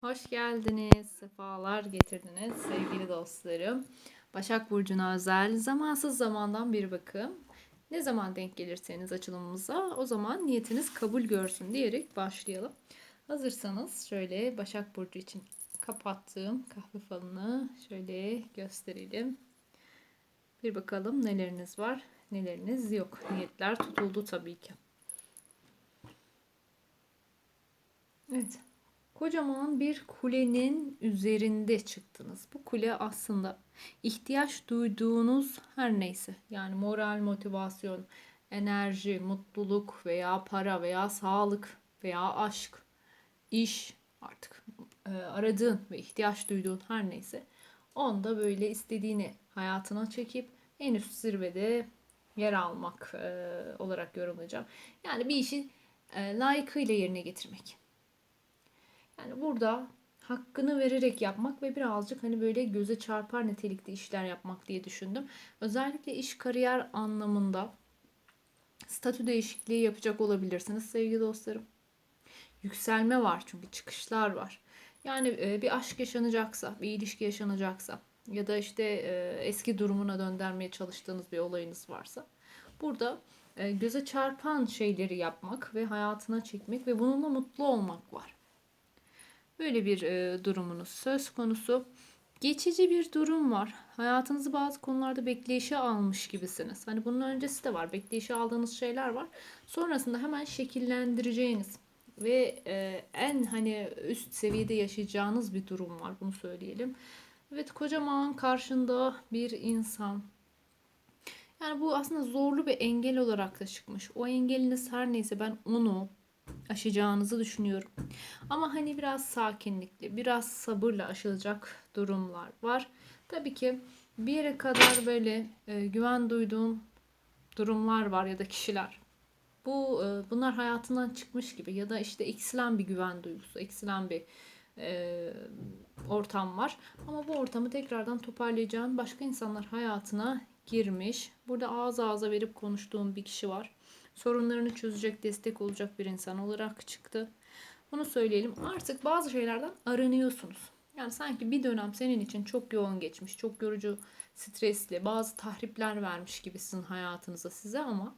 Hoş geldiniz, sefalar getirdiniz sevgili dostlarım. Başak Burcu'na özel zamansız zamandan bir bakım. Ne zaman denk gelirseniz açılımımıza o zaman niyetiniz kabul görsün diyerek başlayalım. Hazırsanız şöyle Başak Burcu için kapattığım kahve falını şöyle gösterelim. Bir bakalım neleriniz var, neleriniz yok. Niyetler tutuldu tabii ki. Evet. Kocaman bir kulenin üzerinde çıktınız. Bu kule aslında ihtiyaç duyduğunuz her neyse yani moral, motivasyon, enerji, mutluluk veya para veya sağlık veya aşk, iş artık e, aradığın ve ihtiyaç duyduğun her neyse onda böyle istediğini hayatına çekip en üst zirvede yer almak e, olarak yorumlayacağım. Yani bir işi e, layıkıyla yerine getirmek. Yani burada hakkını vererek yapmak ve birazcık hani böyle göze çarpar nitelikte işler yapmak diye düşündüm. Özellikle iş kariyer anlamında statü değişikliği yapacak olabilirsiniz sevgili dostlarım. Yükselme var çünkü çıkışlar var. Yani e, bir aşk yaşanacaksa, bir ilişki yaşanacaksa ya da işte e, eski durumuna döndürmeye çalıştığınız bir olayınız varsa burada e, göze çarpan şeyleri yapmak ve hayatına çekmek ve bununla mutlu olmak var. Böyle bir e, durumunuz söz konusu. Geçici bir durum var. Hayatınızı bazı konularda bekleyişe almış gibisiniz. Hani bunun öncesi de var. Bekleyişe aldığınız şeyler var. Sonrasında hemen şekillendireceğiniz ve e, en hani üst seviyede yaşayacağınız bir durum var. Bunu söyleyelim. Evet kocaman karşında bir insan. Yani bu aslında zorlu bir engel olarak da çıkmış. O engeliniz her neyse ben onu aşacağınızı düşünüyorum. Ama hani biraz sakinlikli, biraz sabırla aşılacak durumlar var. Tabii ki bir yere kadar böyle e, güven duyduğum durumlar var ya da kişiler. Bu e, bunlar hayatından çıkmış gibi ya da işte eksilen bir güven duygusu, eksilen bir e, ortam var. Ama bu ortamı tekrardan toparlayacağın başka insanlar hayatına girmiş. Burada ağız ağza verip konuştuğum bir kişi var sorunlarını çözecek, destek olacak bir insan olarak çıktı. Bunu söyleyelim. Artık bazı şeylerden aranıyorsunuz. Yani sanki bir dönem senin için çok yoğun geçmiş, çok yorucu, stresli, bazı tahripler vermiş gibisin hayatınıza size ama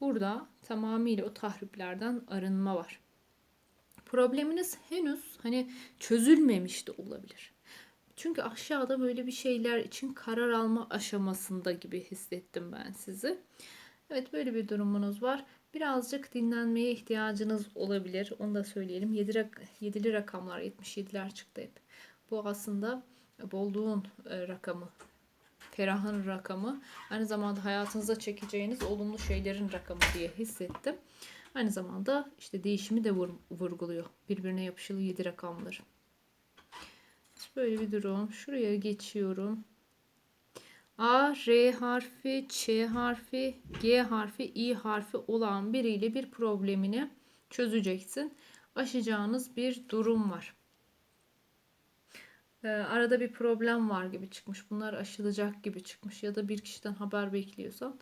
burada tamamıyla o tahriplerden arınma var. Probleminiz henüz hani çözülmemiş de olabilir. Çünkü aşağıda böyle bir şeyler için karar alma aşamasında gibi hissettim ben sizi. Evet böyle bir durumunuz var. Birazcık dinlenmeye ihtiyacınız olabilir. Onu da söyleyelim. 7 rak 7'li rakamlar 77'ler çıktı hep. Bu aslında bolluğun e, rakamı. Ferahın rakamı. Aynı zamanda hayatınıza çekeceğiniz olumlu şeylerin rakamı diye hissettim. Aynı zamanda işte değişimi de vur, vurguluyor. Birbirine yapışılı 7 rakamları. Böyle bir durum. Şuraya geçiyorum. A, R harfi, Ç harfi, G harfi, I harfi olan biriyle bir problemini çözeceksin. Aşacağınız bir durum var. Ee, arada bir problem var gibi çıkmış. Bunlar aşılacak gibi çıkmış. Ya da bir kişiden haber bekliyorsan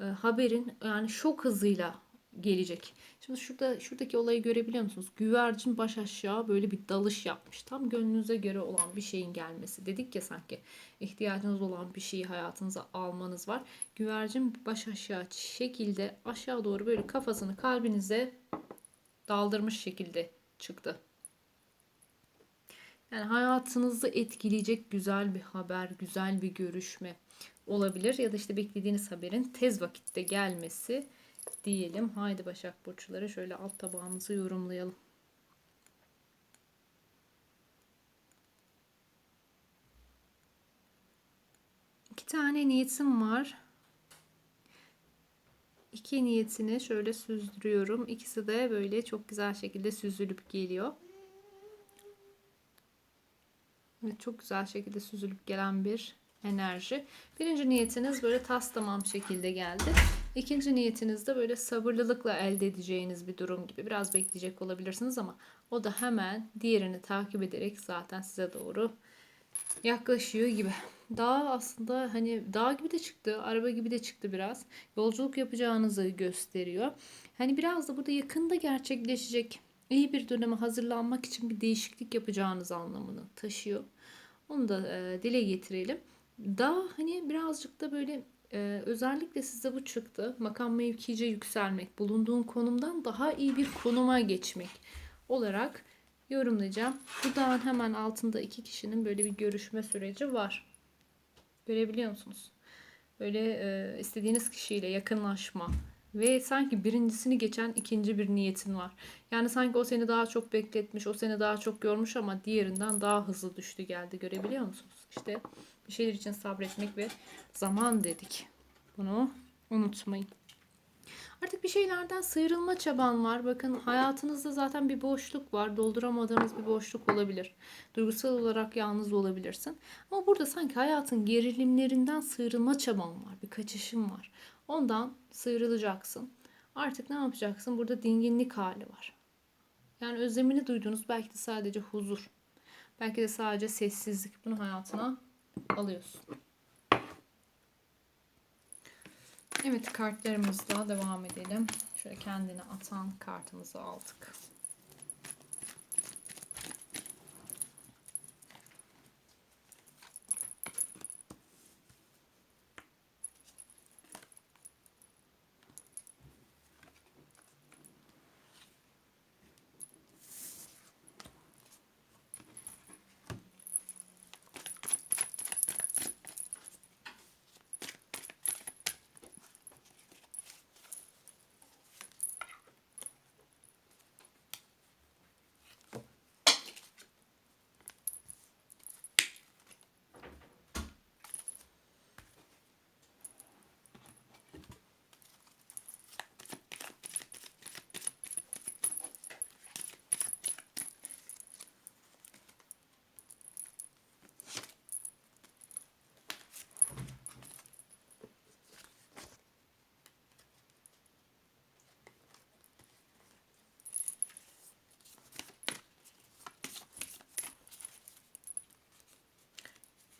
e, haberin yani şok hızıyla gelecek. Şimdi şurada şuradaki olayı görebiliyor musunuz? Güvercin baş aşağı böyle bir dalış yapmış. Tam gönlünüze göre olan bir şeyin gelmesi. Dedik ya sanki ihtiyacınız olan bir şeyi hayatınıza almanız var. Güvercin baş aşağı şekilde aşağı doğru böyle kafasını kalbinize daldırmış şekilde çıktı. Yani hayatınızı etkileyecek güzel bir haber, güzel bir görüşme olabilir ya da işte beklediğiniz haberin tez vakitte gelmesi diyelim. Haydi Başak Burçları şöyle alt tabağımızı yorumlayalım. İki tane niyetim var. İki niyetini şöyle süzdürüyorum. İkisi de böyle çok güzel şekilde süzülüp geliyor. Evet, çok güzel şekilde süzülüp gelen bir enerji. Birinci niyetiniz böyle tas tamam şekilde geldi. İkinci niyetiniz de böyle sabırlılıkla elde edeceğiniz bir durum gibi. Biraz bekleyecek olabilirsiniz ama o da hemen diğerini takip ederek zaten size doğru yaklaşıyor gibi. Dağ aslında hani dağ gibi de çıktı, araba gibi de çıktı biraz. Yolculuk yapacağınızı gösteriyor. Hani biraz da burada yakında gerçekleşecek iyi bir döneme hazırlanmak için bir değişiklik yapacağınız anlamını taşıyor. Onu da dile getirelim. Daha hani birazcık da böyle e, özellikle size bu çıktı. Makam mevkice yükselmek, bulunduğun konumdan daha iyi bir konuma geçmek olarak yorumlayacağım. Bu dağın hemen altında iki kişinin böyle bir görüşme süreci var. Görebiliyor musunuz? Böyle e, istediğiniz kişiyle yakınlaşma ve sanki birincisini geçen ikinci bir niyetin var. Yani sanki o seni daha çok bekletmiş, o seni daha çok görmüş ama diğerinden daha hızlı düştü geldi. Görebiliyor musunuz? İşte bir şeyler için sabretmek ve zaman dedik. Bunu unutmayın. Artık bir şeylerden sıyrılma çaban var. Bakın hayatınızda zaten bir boşluk var. Dolduramadığınız bir boşluk olabilir. Duygusal olarak yalnız olabilirsin. Ama burada sanki hayatın gerilimlerinden sıyrılma çaban var. Bir kaçışın var. Ondan sıyrılacaksın. Artık ne yapacaksın? Burada dinginlik hali var. Yani özlemini duyduğunuz belki de sadece huzur. Belki de sadece sessizlik. Bunu hayatına alıyorsun. Evet kartlarımızla devam edelim. Şöyle kendini atan kartımızı aldık.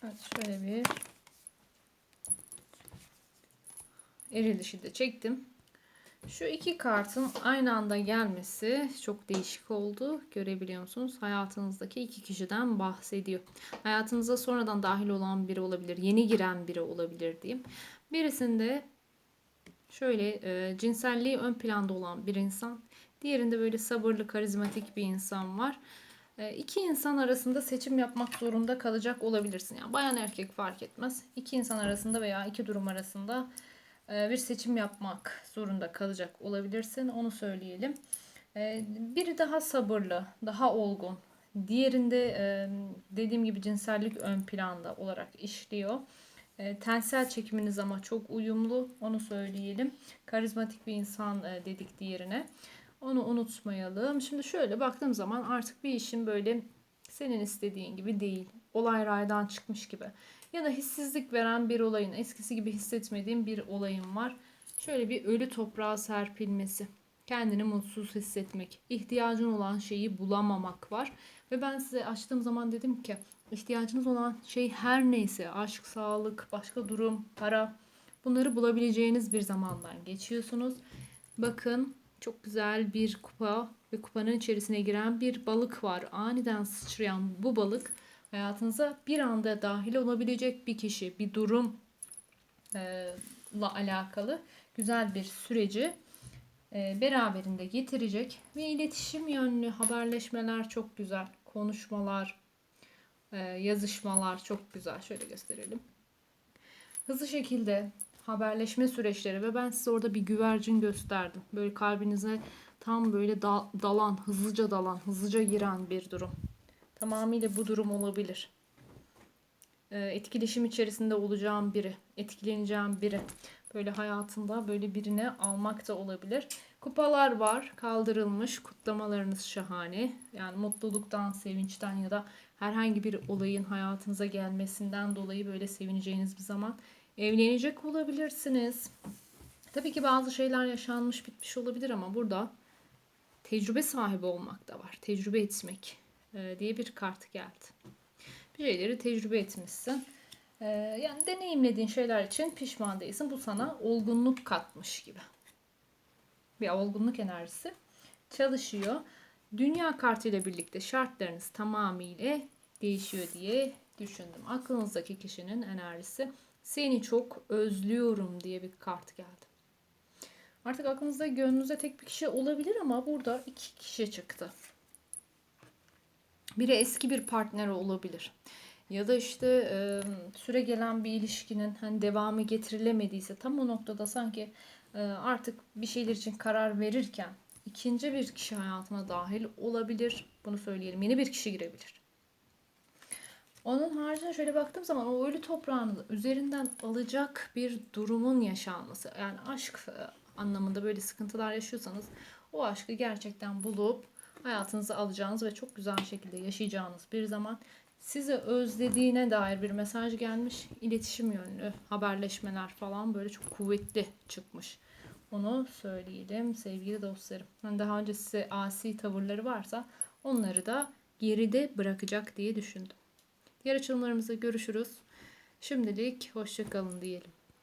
Evet şöyle bir eril dişi de çektim. Şu iki kartın aynı anda gelmesi çok değişik oldu. Görebiliyor musunuz? Hayatınızdaki iki kişiden bahsediyor. Hayatınıza sonradan dahil olan biri olabilir. Yeni giren biri olabilir diyeyim. Birisinde şöyle e, cinselliği ön planda olan bir insan. Diğerinde böyle sabırlı, karizmatik bir insan var. E, iki insan arasında seçim yapmak zorunda kalacak olabilirsin. Yani bayan erkek fark etmez. İki insan arasında veya iki durum arasında e, bir seçim yapmak zorunda kalacak olabilirsin. Onu söyleyelim. E, biri daha sabırlı, daha olgun. Diğerinde dediğim gibi cinsellik ön planda olarak işliyor. Tensel çekiminiz ama çok uyumlu. Onu söyleyelim. Karizmatik bir insan dedik diğerine. Onu unutmayalım. Şimdi şöyle baktığım zaman artık bir işin böyle senin istediğin gibi değil. Olay raydan çıkmış gibi. Ya da hissizlik veren bir olayın, eskisi gibi hissetmediğim bir olayın var. Şöyle bir ölü toprağa serpilmesi. Kendini mutsuz hissetmek. ihtiyacın olan şeyi bulamamak var. Ve ben size açtığım zaman dedim ki ihtiyacınız olan şey her neyse aşk, sağlık, başka durum, para bunları bulabileceğiniz bir zamandan geçiyorsunuz. Bakın çok güzel bir kupa ve kupanın içerisine giren bir balık var. Aniden sıçrayan bu balık hayatınıza bir anda dahil olabilecek bir kişi, bir durumla alakalı güzel bir süreci e, beraberinde getirecek ve iletişim yönlü haberleşmeler çok güzel. Konuşmalar, e, yazışmalar çok güzel. Şöyle gösterelim. Hızlı şekilde haberleşme süreçleri ve ben size orada bir güvercin gösterdim. Böyle kalbinize tam böyle dalan, hızlıca dalan, hızlıca giren bir durum. Tamamıyla bu durum olabilir. Ee, etkileşim içerisinde olacağım biri, etkileneceğim biri. Böyle hayatında böyle birine almak da olabilir. Kupalar var, kaldırılmış. Kutlamalarınız şahane. Yani mutluluktan, sevinçten ya da herhangi bir olayın hayatınıza gelmesinden dolayı böyle sevineceğiniz bir zaman evlenecek olabilirsiniz. Tabii ki bazı şeyler yaşanmış bitmiş olabilir ama burada tecrübe sahibi olmak da var. Tecrübe etmek e, diye bir kart geldi. Bir şeyleri tecrübe etmişsin. E, yani deneyimlediğin şeyler için pişman değilsin. Bu sana olgunluk katmış gibi. Bir olgunluk enerjisi çalışıyor. Dünya kartıyla birlikte şartlarınız tamamıyla değişiyor diye düşündüm. Aklınızdaki kişinin enerjisi seni çok özlüyorum diye bir kart geldi. Artık aklınızda gönlünüzde tek bir kişi olabilir ama burada iki kişi çıktı. Biri eski bir partner olabilir. Ya da işte süre gelen bir ilişkinin hani devamı getirilemediyse tam o noktada sanki artık bir şeyler için karar verirken ikinci bir kişi hayatına dahil olabilir. Bunu söyleyelim. Yeni bir kişi girebilir. Onun haricinde şöyle baktığım zaman o ölü toprağını üzerinden alacak bir durumun yaşanması. Yani aşk e, anlamında böyle sıkıntılar yaşıyorsanız o aşkı gerçekten bulup hayatınıza alacağınız ve çok güzel şekilde yaşayacağınız bir zaman sizi özlediğine dair bir mesaj gelmiş. İletişim yönlü haberleşmeler falan böyle çok kuvvetli çıkmış. Onu söyleyelim sevgili dostlarım. Yani daha önce size asi tavırları varsa onları da geride bırakacak diye düşündüm. Diğer açılımlarımızda görüşürüz. Şimdilik hoşçakalın diyelim.